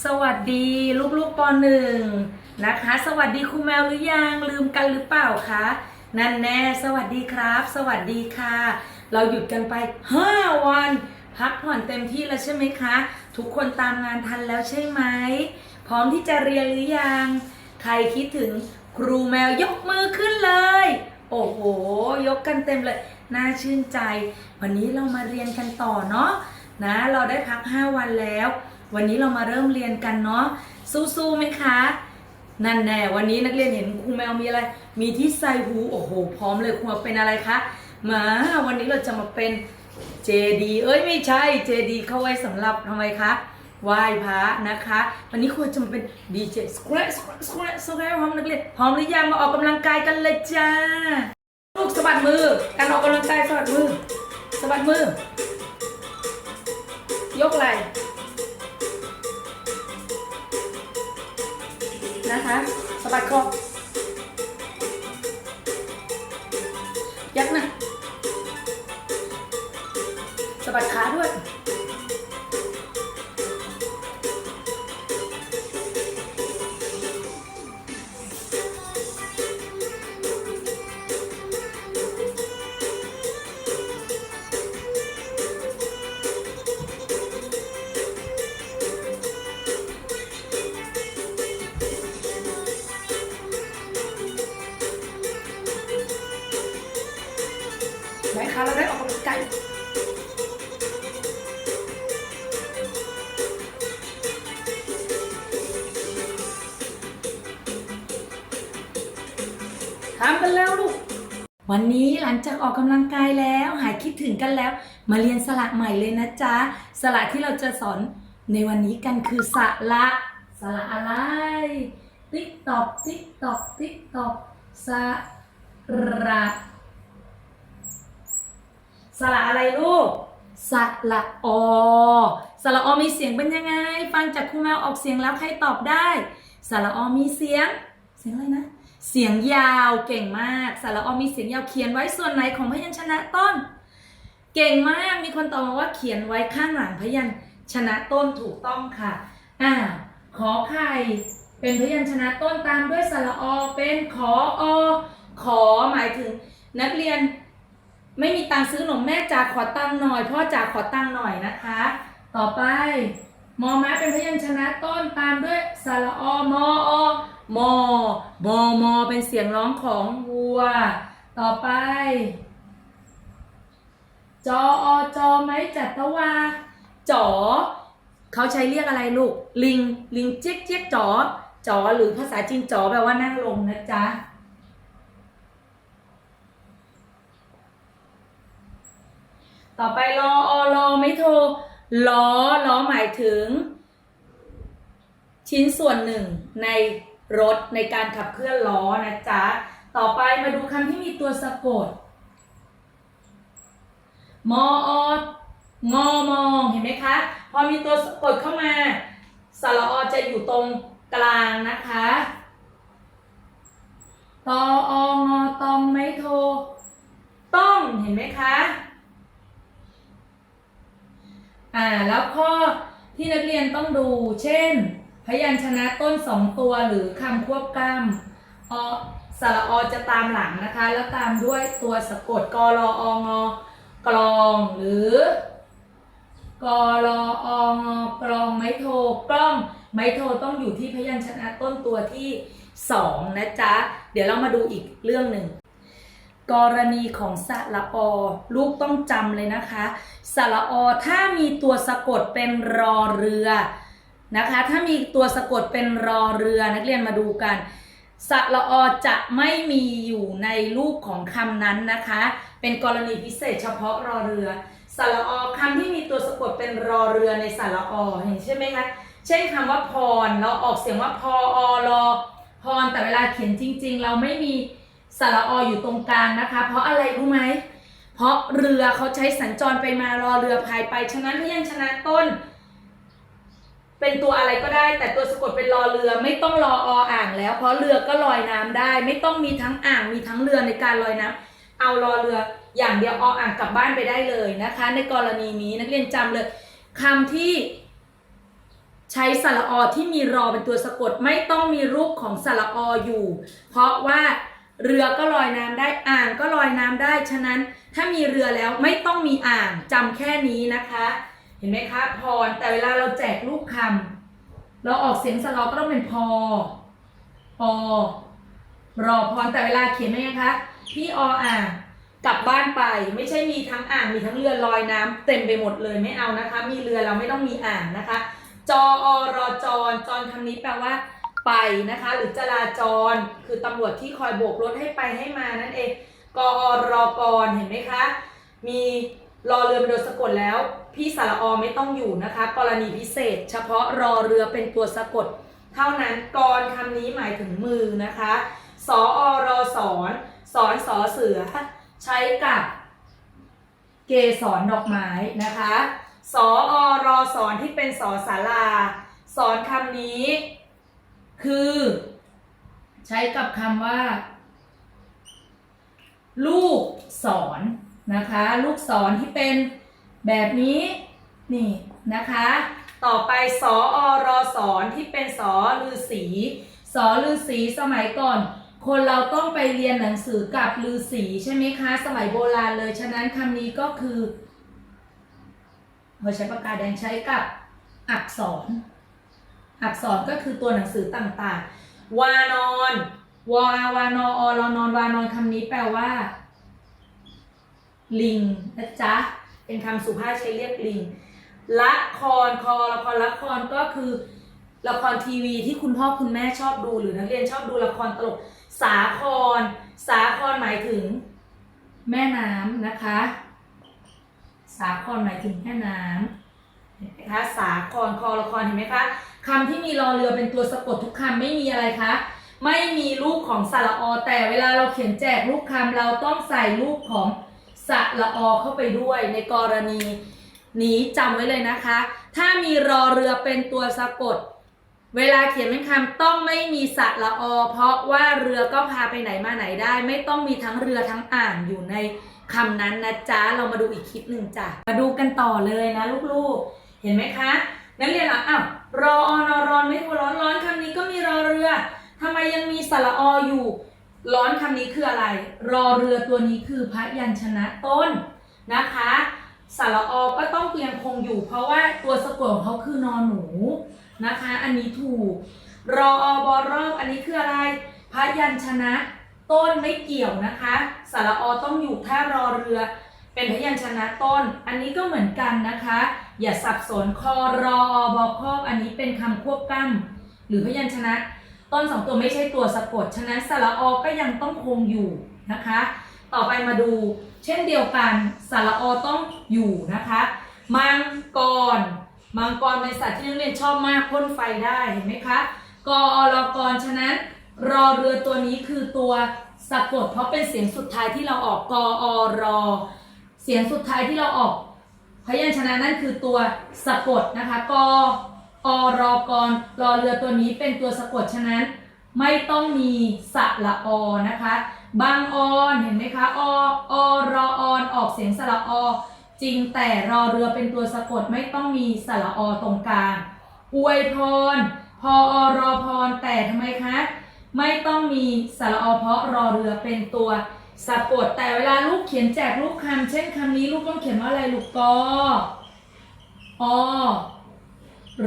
สวัสดีลูกๆปหนึ่งนะคะ สวัสดีครูแมวหรือยังลืมกันหรือเปล่าคะนั่นแน่สวัสดีครับ สวัสดีค่ะ เราหยุดกันไป 5 วัน พักผ่อนเต็มที่แล้วใช่ไหมคะ ทุกคนตามงานทันแล้วใช่ไหมพร้อมที่จะเรียนหรือยัง ใครคิดถึงครูแมวยกมือขึ้นเลย โอ้โห ยกกันเต็มเลยน่าชื่นใจ วันนี้เรามาเรียนกันต่อเนาะนะ เราได้พัก 5 วันแล้ว วันนี้เรามาเริ่มเรียนกันเนาะสู้ๆไหมคะ นั่นแน่วันนี้นักเรียนเห็นครูแมวมีอะไร มีที่ใส่หูโอ้โห พร้อมเลยครูแมวเป็นอะไรคะมาวันนี้เราจะมาเป็นเจดีเอ้ยไม่ใช่เจดีเข้าไว้สำหรับทำไมคะไหว้พระนะคะ วันนี้ครูจะมาเป็นดีเจสควร์สแควร์สแควร์สควรพร้อมนักเรียนพร้อมหรือยังมาออกกำลังกายกันเลยจ้าลูกสะบัดมือ การออกกำลังกายสะบัดมือสะบัดมือยกไหล่ นะคะสะบัดคอยักหนะสะบัดขาด้วย วันนี้หลังจากออกกำลังกายแล้ว หายคิดถึงกันแล้ว มาเรียนสระใหม่เลยนะจ๊ะสระที่เราจะสอนในวันนี้กันคือสระสระอะไร ติ๊กตอกติ๊กตอกติ๊กตอกสระสระอะไรลูกสระอสระอมีเสียงเป็นยังไง ฟังจากครูแมวออกเสียงแล้วใครตอบได้สระอมีเสียง เสียงอะไรนะ เสียงยาวเก่งมากสาระอมีเสียงยาวเขียนไว้ส่วนไหนของพยัญชนะต้น เก่งมากมีคนตอบมาว่าเขียนไว้ข้างหลังพยัญชนะต้นถูกต้องค่ะอ่าขอไข่เป็นพยัญชนะต้นตามด้วยสระอเป็นขออขอหมายถึง นักเรียนไม่มีตังค์ซื้อขนมแม่จ๋าขอตังค์หน่อยพ่อจ๋าขอตังค์หน่อยนะคะ ต่อไป มอม้าเป็นพยัญชนะต้นตามด้วยสระอมออมอมอมอเป็นเสียงร้องของวัว ต่อไป จออจอไม้จัตวาจอเขาใช้เรียกอะไรลูก ลิง ลิงเจ๊กเจ๊กจอจอหรือภาษาจีนจอแปลว่านั่งลงนะจ๊ะต่อไปรออรอไม่โทร ล้อล้อหมายถึง ชิ้นส่วนหนึ่งในรถในการขับเคลื่อนล้อนะจ๊ะ ต่อไปมาดูคำที่มีตัวสะกด มอองอมองเห็นไหมคะ พอมีตัวสะกดเข้ามาสระอจะอยู่ตรงกลางนะคะตอองอตองไม่โท ต้องเห็นไหมคะ อ่าแล้วข้อที่นักเรียนต้องดู เช่น พยัญชนะต้นสองตัวหรือคำควบกล้ำอสระอจะตามหลังนะคะ แล้วตามด้วยตัวสะกดกรอองกลองหรือกรอองกลองไม้โทกล้องไม้โทต้องอยู่ที่พยัญชนะต้นตัวที่สองนะจ๊ะ เดี๋ยวเรามาดูอีกเรื่องหนึ่ง กรณีของสระอลูกต้องจำเลยนะคะสระอถ้ามีตัวสะกดเป็นรอเรือนะคะ ถ้ามีตัวสะกดเป็นรอเรือนักเรียนมาดูกันสระอจะไม่มีอยู่ในรูปของคำนั้นนะคะ เป็นกรณีพิเศษเฉพาะรอเรือสระอคำที่มีตัวสะกดเป็นรอเรือในสระอเห็นใช่ไหมคะเช่นคำว่าพรเราออกเสียงว่าพออรอพรแต่เวลาเขียนจริง ๆ เราไม่มี สระออยู่ตรงกลางนะคะ เพราะอะไรรู้ไหม เพราะเรือเขาใช้สัญจรไปมารอเรือพายไป ฉะนั้นพยัญชนะต้น เป็นตัวอะไรก็ได้ แต่ตัวสะกดเป็นรอเรือไม่ต้องรอออ่างแล้ว เพราะเรือก็ลอยน้ำได้ ไม่ต้องมีทั้งอ่างมีทั้งเรือในการลอยน้ำเอารอเรืออย่างเดียวออ่างกลับบ้านไปได้เลยนะคะ ในกรณีนี้นักเรียนจำเลยคำที่ใช้สระอที่มีรอเป็นตัวสะกดไม่ต้องมีรูปของสระออยู่ เพราะว่า เรือก็ลอยน้ำได้อ่างก็ลอยน้ำได้ ฉะนั้นถ้ามีเรือแล้วไม่ต้องมีอ่างจำแค่นี้นะคะ เห็นไหมคะพรแต่เวลาเราแจกรูปคำเราออกเสียงสระอก็ต้องเป็นพอปอรอพรแต่เวลาเขียนไหมคะพี่ออ่างกลับบ้านไปไม่ใช่มีทั้งอ่างมีทั้งเรือลอยน้ำเต็มไปหมดเลยไม่เอานะคะ มีเรือเราไม่ต้องมีอ่างนะคะ จออรอจรจรคำนี้แปลว่า ไปนะคะ หรือจราจรคือตำรวจที่คอยโบกรถให้ไปให้มานั่นเองกอรอกรเห็นไหมคะ มีรอเรือเป็นตัวสะกดแล้ว พี่สารอไม่ต้องอยู่นะคะ กรณีพิเศษ เฉพาะรอเรือเป็นตัวสะกด เท่านั้นกรคำนี้หมายถึงมือนะคะสออรอสอน สอนสอเสือ ใช้กับเกสรดอกไม้นะคะสออรอสอนที่เป็นสอสาราสอนคำนี้ คือ ใช้กับคำว่า ลูกศรนนะคะ ลูกศรที่เป็นแบบนี้นี่นะคะ ต่อไปสออรอสอนที่เป็นสอลือสีสอลือสีสมัยก่อน คนเราต้องไปเรียนหนังสือกับลือสีใช่ไหมคะ สมัยโบราณเลย ฉะนั้นคำนี้ก็คือเราใช้ปากกาแดงใช้กับอักษร อักษรก็คือตัวหนังสือต่างๆ วานอนวอาวานออรอนอนวานอนคำนี้แปลว่า ลิงนะจ๊ะ เป็นคำสุภาพใช้เรียกลิง ละครคอละครละครก็คือละครทีวีที่คุณพ่อคุณแม่ชอบดูหรือนักเรียนชอบดูละครตลก สาคร สาครหมายถึง แม่น้ำนะคะ สาครหมายถึงแม่น้ำ นไหมคะสาครคอละครเห็นไหมคะคำที่มีรอเรือเป็นตัวสะกดทุกคำไม่มีอะไรคะไม่มีรูปของสระอแต่เวลาเราเขียนแจกรูปคำเราต้องใส่รูปของสระอเข้าไปด้วยในกรณีนี้จำไว้เลยนะคะ ถ้ามีรอเรือเป็นตัวสะกด เวลาเขียนเป็นคำต้องไม่มีสระอเพราะว่าเรือก็พาไปไหนมาไหนได้ ไม่ต้องมีทั้งเรือทั้งอ่างอยู่ในคำนั้นนะจ๊ะเรามาดูอีกคลิปหนึ่งจ้ะมาดูกันต่อเลยนะลูกๆ เห็นไหมคะ นักเรียนอะอ้าวรออนอรอนไม่ถูกร้อนร้อนคำนี้ก็มีรอเรือทำไมยังมีสระออยู่ ร้อนคำนี้คืออะไร รอเรือตัวนี้คือพยัญชนะต้นนะคะสระอก็ต้องเียงคงอยู่ เพราะว่าตัวสะกดของเขาคือนอนหนูนะคะ อันนี้ถูก รออบอรอบอันนี้คืออะไรพยัญชนะ ต้นไม่เกี่ยวนะคะสระอต้องอยู่ถ้ารอเรือ เป็นพยัญชนะต้น อันนี้ก็เหมือนกันนะคะ อย่าสับสนคอรอบอครอบอันนี้เป็นคำควบกล้ำหรือพยัญชนะ ต้นสองตัวไม่ใช่ตัวสะกด ฉะนั้นสระอก็ยังต้องคงอยู่นะคะ ต่อไปมาดู เช่นเดียวกันสระอต้องอยู่นะคะมังกรมังกรเป็นสัตว์ที่นักเรียนชอบมากพ่นไฟได้เห็นไหมคะกอรอกรฉะนั้น รอเรือตัวนี้คือตัวสะกดเพราะเป็นเสียงสุดท้ายที่เราออกกอรอ เสียงสุดท้ายที่เราออกพยัญชนะนั่นคือตัวสะกดนะคะกออรอกรรอเรือตัวนี้เป็นตัวสะกดฉะนั้น ไม่ต้องมีสระอนะคะ บางออนเห็นไหมคะอออรอออนออกเสียงสระอจริงแต่รอเรือเป็นตัวสะกดไม่ต้องมีสระอตรงกลางอวยพรพออรอพรแต่ทำไมคะ ไม่ต้องมีสระอเพราะรอเรือเป็นตัว สะกดแต่เวลาลูกเขียนแจกลูกคำเช่นคำนี้ลูกต้องเขียนว่าอะไรลูกกออ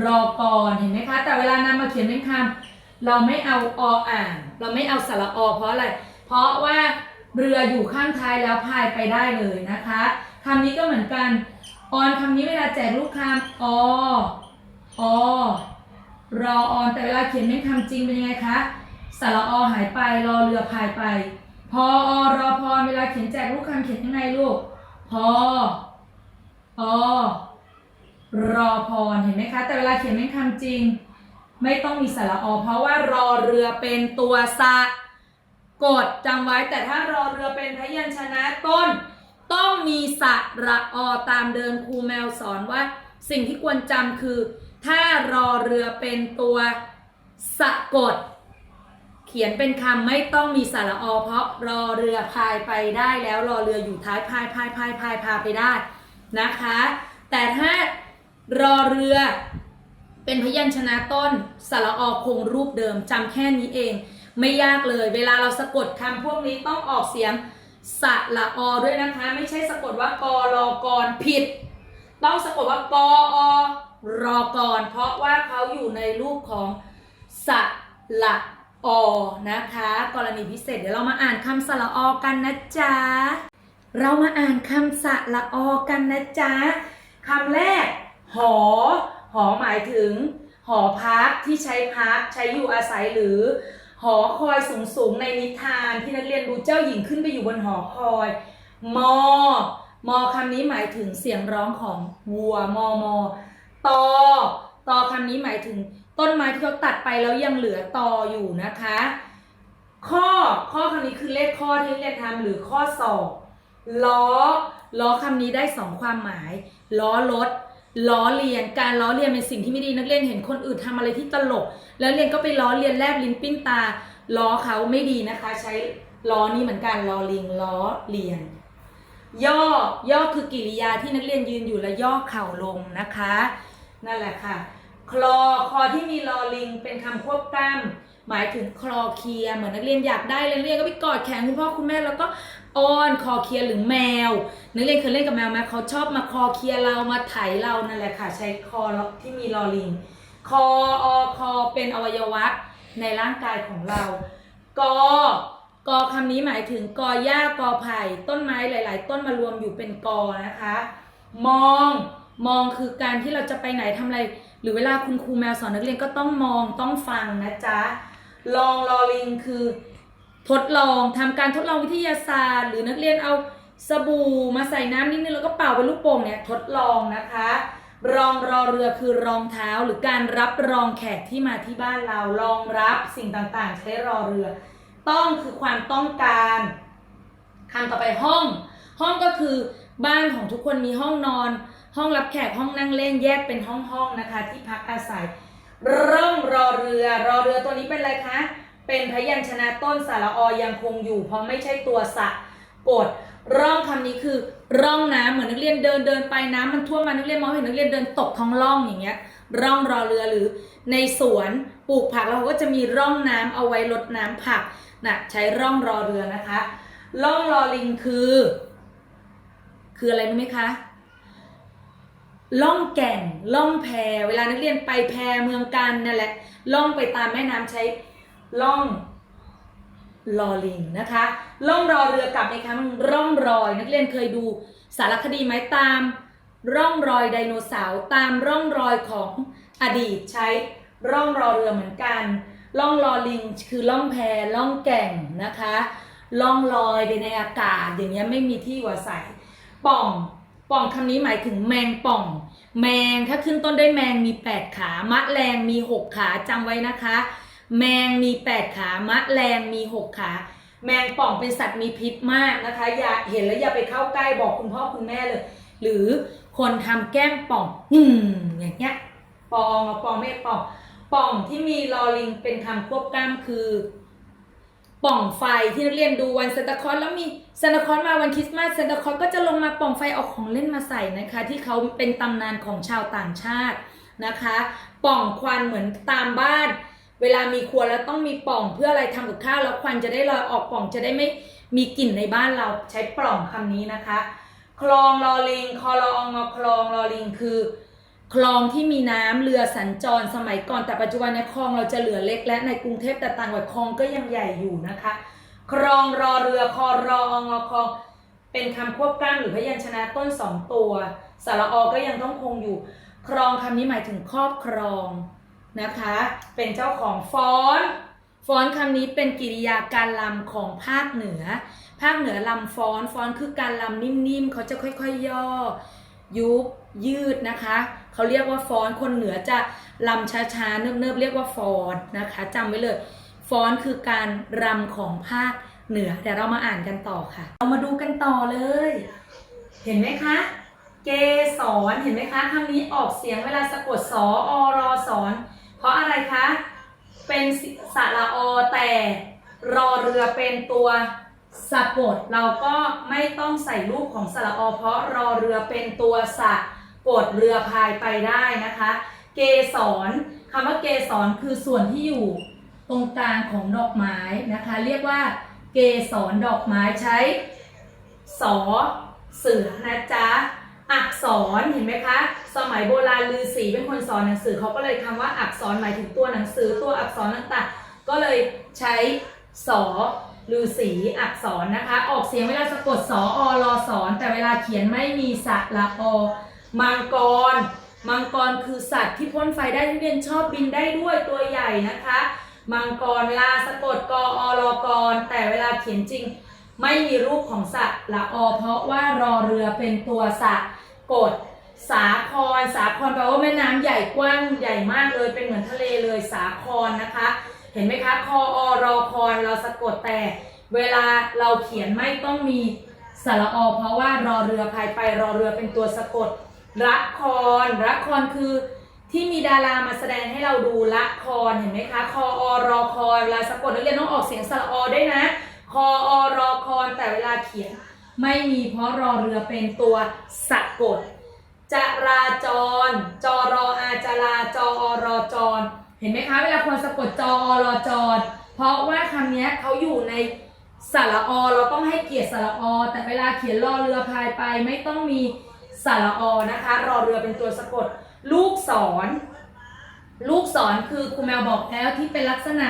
รอกรเห็นไหมคะ แต่เวลานำมาเขียนเป็นคำเราไม่เอาออ่างเราไม่เอาสระอ เพราะอะไร เพราะว่าเรืออยู่ข้างท้ายแล้วพายไปได้เลยนะคะคำนี้ก็เหมือนกันออนคำนี้เวลาแจกลูกคำออรอออนแต่เวลาเขียนเป็นคำจริงเป็นยังไงคะสระอหายไปรอเรือพายไป พออรอพรเวลาเขียนแจกลูกคำเขียนยังไงลูก พออรอพรเห็นไหมคะ แต่เวลาเขียนเป็นคำจริง ไม่ต้องมีสระอ เพราะว่ารอเรือเป็นตัวสะกดจำไว้แต่ถ้ารอเรือเป็นพยัญชนะต้น ต้องมีสระอตามเดิมครูแมวสอนว่า สิ่งที่ควรจำคือ ถ้ารอเรือเป็นตัวสะกด ขียนเป็นคำไม่ต้องมีสระอเพราะรอเรือพายไปได้แล้วรอเรืออยู่ท้ายพายพายพายพายพาไปได้นะคะ แต่ถ้ารอเรือเป็นพยัญชนะต้นสระอคงรูปเดิมจำแค่นี้เอง ไม่ยากเลย เวลาเราสะกดคำพวกนี้ต้องออกเสียงสระอด้วยนะคะ ไม่ใช่สะกดว่ากรอกรผิด ต้องสะกดว่ากอรอกรเพราะว่าเขาอยู่ในรูปของสระ อนะคะ กรณีพิเศษเดี๋ยวเรามาอ่านคำสระอกันนะจ๊ะ เรามาอ่านคำสระอกันนะจ๊ะคำแรก หอ หอหมายถึง หอพักที่ใช้พักใช้อยู่อาศัยหรือ หอคอยสูงสูงในนิทานที่นักเรียนดูเจ้าหญิงขึ้นไปอยู่บนหอคอย มอ มอคำนี้หมายถึงเสียงร้องของวัวมอมอตอตอคำนี้หมายถึง ต้นไม้ที่เขาตัดไปแล้วยังเหลือตออยู่นะคะ ข้อข้อคำนี้คือเลขข้อที่เรียนทำหรือข้อสอบล้อล้อคำนี้ได้สองความหมาย ล้อรถล้อเลียนการล้อเลียนเป็นสิ่งที่ไม่ดีนักเรียนเห็นคนอื่นทำอะไรที่ตลก แล้วเรียนก็ไปล้อเลียนแลบลิ้นปิ้นตาล้อเขาไม่ดีนะคะ ใช้ล้อนี้เหมือนกันล้อลิงล้อเลียน ย่อย่อคือกิริยาที่นักเรียนยืนอยู่แล้วย่อเข่าลงนะคะ นั่นแหละค่ะ คลอคอที่มีลอลิง เป็นคำควบกล้ำหมายถึงคลอเคลียเหมือนนักเรียนอยากได้เลยนักเรียนก็ไปกอดแขนคุณพ่อคุณแม่แล้วก็อ้อนคอเคลียหรือแมวนักเรียนเคยเล่นกับแมวไหมเขาชอบมาคอเคลียเรามาไถเรานั่นแหละค่ะ ใช้คอที่มีลอลิง คออคอเป็นอวัยวะในร่างกายของเรา กอกอคำนี้หมายถึงกอหญ้ากอไผ่ต้นไม้หลาย ๆ ต้นมารวมอยู่เป็นกอนะคะ มอง มองคือการที่เราจะไปไหนทำอะไร รือเวลาคุณครูแมวสอนนักเรียนก็ต้องมองต้องฟังนะจ๊ะ ลองลอลิงคือ ทดลองทำการทดลองวิทยาศาสตร์ หรือนักเรียนเอาสบู่มาใส่น้ำนิดนึงแล้วก็เป่าเป็นลูกโป่งเนี่ยทดลองนะคะ รองรอเรือคือรองเท้าหรือการรับรองแขกที่มาที่บ้านเรารองรับสิ่งต่างๆ ใช้รอเรือ ต้องคือความต้องการคำต่อไปห้อง ห้องก็คือบ้านของทุกคนมีห้องนอน ห้องรับแขกห้องนั่งเล่นแยกเป็นห้องๆนะคะ ที่พักอาศัยร่องรอเรือรอเรือตัวนี้เป็นอะไรคะ เป็นพยัญชนะต้นสระอยังคงอยู่ เพราะไม่ใช่ตัวสะกดร่องคำนี้คือร่องน้ำเหมือนนักเรียนเดินเดินไปน้ำมันท่วมมานักเรียนมองเห็นนักเรียนเดินตกท้องร่องอย่างเงี้ย ร่องรอเรือหรือในสวนปลูกผักเราก็จะมีร่องน้ำเอาไว้รดน้ำผักนะใช้ร่องรอเรือนะคะ ร่องรอลิงคือ คืออะไรรู้ไหมคะ ล่องแก่งล่องแพเวลานักเรียนไปแพเมืองกันนั่นแหละล่องไปตามแม่น้ำใช้ล่องลอลิงนะคะล่องรอเรือกลับในครั้งร่องรอย นักเรียนเคยดูสารคดีไหมตาม ร่องรอยไดโนเสาร์ตามร่องรอยของอดีตใช้ร่องรอเรือเหมือนกัน ล่องรอลิงคือล่องแพล่องแก่งนะคะ ล่องลอยไปในอากาศอย่างเงี้ยไม่มีที่อยู่อาศัยป่อง ป่องคำนี้หมายถึงแมงป่อง แมงถ้าขึ้นต้นด้วยแมงมี 8 ขามะแรงมี 6 ขาจำไว้นะคะ แมงมี 8 ขามะแรงมี 6 ขา แมงป่องเป็นสัตว์มีพิษมากนะคะ อย่าเห็นแล้วอย่าไปเข้าใกล้บอกคุณพ่อคุณแม่เลย หรือคนทำแก้มป่องอืมอย่างเงี้ยปองอะปองไม่ป่องป่องที่มีลอลิงเป็นคำควบกล้ำคือ ป่องไฟที่นักเรียนดูวันเซนตาคอสแล้วมีเซนตาคอสมาวันคริสต์มาสเซนตาคอสก็จะลงมาป่องไฟเอาของเล่นมาใส่นะคะ ที่เขาเป็นตำนานของชาวต่างชาตินะคะ ป่องควันเหมือนตามบ้าน เวลามีครัวแล้วต้องมีป่องเพื่ออะไรทำกับข้าวแล้วควันจะได้ลอยออกป่องจะได้ไม่มีกลิ่นในบ้านเราใช้ปล่องคำนี้นะคะ คลองลอลิงคอลองอคลองลอลิงคือ คลองที่มีน้ำเรือสัญจรสมัยก่อน แต่ปัจจุบันในยคลองเราจะเหลือเล็กและในกรุงเทพแต่ต่างจังหวัดคลองก็ยังใหญ่อยู่นะคะครองรอเรือคอรอองอคลองเป็นคำควบกล้ำหรือพยัญชนะต้นสองตัวสระอก็ยังต้องคงอยู่ ครองคำนี้หมายถึงครอบครองนะคะ เป็นเจ้าของฟ้อนฟ้อนคำนี้เป็นกิริยาการลำของภาคเหนือ ภาคเหนือลำฟ้อน ฟ้อนคือการลำนิ่มๆ เขาจะค่อยๆ ย่อ ยุบยืดนะคะ เขาเรียกว่าฟ้อนคนเหนือจะลำช้าๆเนิบๆเรียกว่าฟ้อนนะคะจำไว้เลยฟ้อนคือการรำของภาคเหนือเดี๋ยวเรามาอ่านกันต่อค่ะ เรามาดูกันต่อเลย เห็นไหมคะ เกสรเห็นไหมคะคำนี้ออกเสียงเวลาสะกดสออรอสอนเพราะอะไรคะ เป็นสระอแต่รอเรือเป็นตัวสะกด เราก็ไม่ต้องใส่รูปของสระอเพราะรอเรือเป็นตัวสะก กดเรือพายไปได้นะคะ เกสรคำว่าเกสรคือส่วนที่อยู่ตรงกลางของดอกไม้นะคะ เรียกว่าเกสรดอกไม้ใช้สอเสือนะจ๊ะอักษรเห็นไหมคะ สมัยโบราณฤาษีเป็นคนสอนหนังสือเขาก็เลยคำว่าอักษรหมายถึงตัวหนังสือตัวอักษรต่างๆ ก็เลยใช้สอฤาษีอักษรนะคะ ออกเสียงเวลาสะกดสออรอสอนแต่เวลาเขียนไม่มีสระอ มังกร มังกรคือสัตว์ที่พ่นไฟได้ที่เรียนชอบบินได้ด้วยตัวใหญ่นะคะ มังกรลาสะกดกออรอกร แต่เวลาเขียนจริง ไม่มีรูปของสัตว์ละอ เพราะว่ารอเรือเป็นตัวสะกดสาคร สาครแปลว่าแม่น้ำใหญ่กว้างใหญ่มากเลยเป็นเหมือนทะเลเลยสาครนะคะ เห็นไหมคะคออรอครเราสะกดแต่เวลาเราเขียนไม่ต้องมีสระอ เพราะว่ารอเรือภายไปรอเรือเป็นตัวสะกด ละครละครคือที่มีดารามาแสดงให้เราดูละครเห็นไหมคะคออรอครเวลาสะกดนักเรียนต้องออกเสียงสระอด้วยนะคออรอครแต่เวลาเขียนไม่มีเพราะรอเรือเป็นตัวสะกดจราจร จรออาจราจออรอจร เห็นไหมคะ เวลาคนสะกดจออรอจร เพราะว่าคำนี้เขาอยู่ในสระอ เราต้องให้เกียรติสระอ แต่เวลาเขียนรอเรือพายไปไม่ต้องมี สระอนะคะ รอเรือเป็นตัวสะกด ลูกศร ลูกศรคือครูแมวบอกแล้วที่เป็นลักษณะ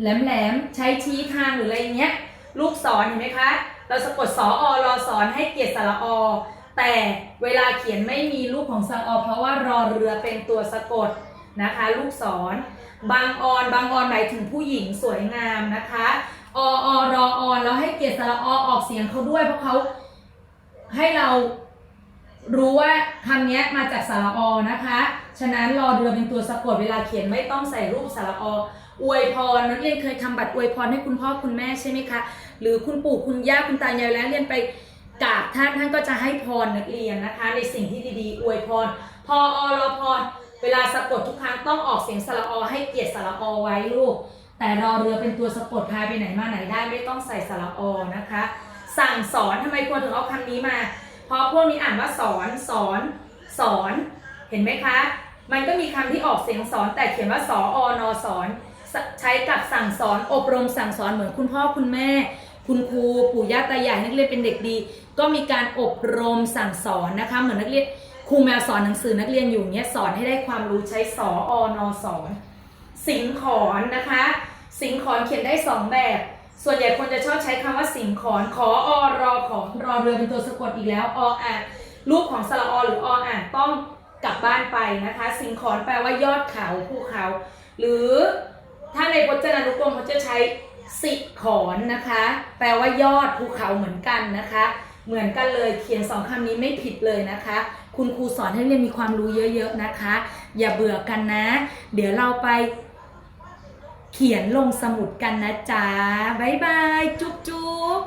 แหลมๆ ใช้ชี้ทางหรืออะไรเงี้ย ลูกศรเห็นไหมคะ เราสะกดสออรอสอนให้เกียรติสระอ แต่เวลาเขียนไม่มีรูปของสระอ เพราะว่ารอเรือเป็นตัวสะกดนะคะ ลูกศร บางออนบางออนหมายถึงผู้หญิงสวยงามนะคะอออรอออนแล้วให้เกียรติสระอออกเสียงเขาด้วยเพราะเขาให้เรา รู้ว่าคำนี้มาจากสระอนะคะ ฉะนั้นรอเรือเป็นตัวสะกดเวลาเขียนไม่ต้องใส่รูปสระออวยพรนักเรียนเคยทำบัตรอวยพรให้คุณพ่อคุณแม่ใช่ไหมคะ หรือคุณปู่คุณย่าคุณตายายแล้วเรียนไปกราบท่านท่านก็จะให้พรนักเรียนนะคะ ในสิ่งที่ดีๆ อวยพร พออรอพร เวลาสะกดทุกครั้งต้องออกเสียงสระอให้เกียรติสระอไว้ลูก แต่รอเรือเป็นตัวสะกดพายไปไหนมาไหนได้ไม่ต้องใส่สระอนะคะ สั่งสอนทำไมควรถึงเอาคำนี้มา เพราะพวกนี้อ่านว่าสอนสอนสอน เห็นไหมคะ มันก็มีคำที่ออกเสียงสอนแต่เขียนว่าสออนอสอนใช้กับสั่งสอนอบรมสั่งสอนเหมือนคุณพ่อคุณแม่ คุณครูปู่ย่าตายายนักเรียนเป็นเด็กดี ก็มีการอบรมสั่งสอนนะคะเหมือนนักเรียนครูแมวสอนหนังสือนักเรียนอยู่เนี้ยสอนให้ได้ความรู้ใช้สออนอสอน สิงขอนนะคะ สิงขอนเขียนได้สองแบบ ส่วนใหญ่คนจะชอบใช้คำว่าสิงขอนขออรอของรอเรือเป็นตัวสะกดอีกแล้วออ่านรูปของสระอหรือออ่านต้องกลับบ้านไปนะคะ สิงขอนแปลว่ายอดเขาภูเขา หรือถ้าในพจนานุกรมเขาจะใช้สิขอนนะคะ แปลว่ายอดภูเขาเหมือนกันนะคะ เหมือนกันเลยเขียนสองคำนี้ไม่ผิดเลยนะคะ คุณครูสอนให้เรียนมีความรู้เยอะๆนะคะ อย่าเบื่อกันนะ เดี๋ยวเราไป เขียนลงสมุดกันนะจ๊ะ บ๊ายบาย จุ๊บจุ๊บ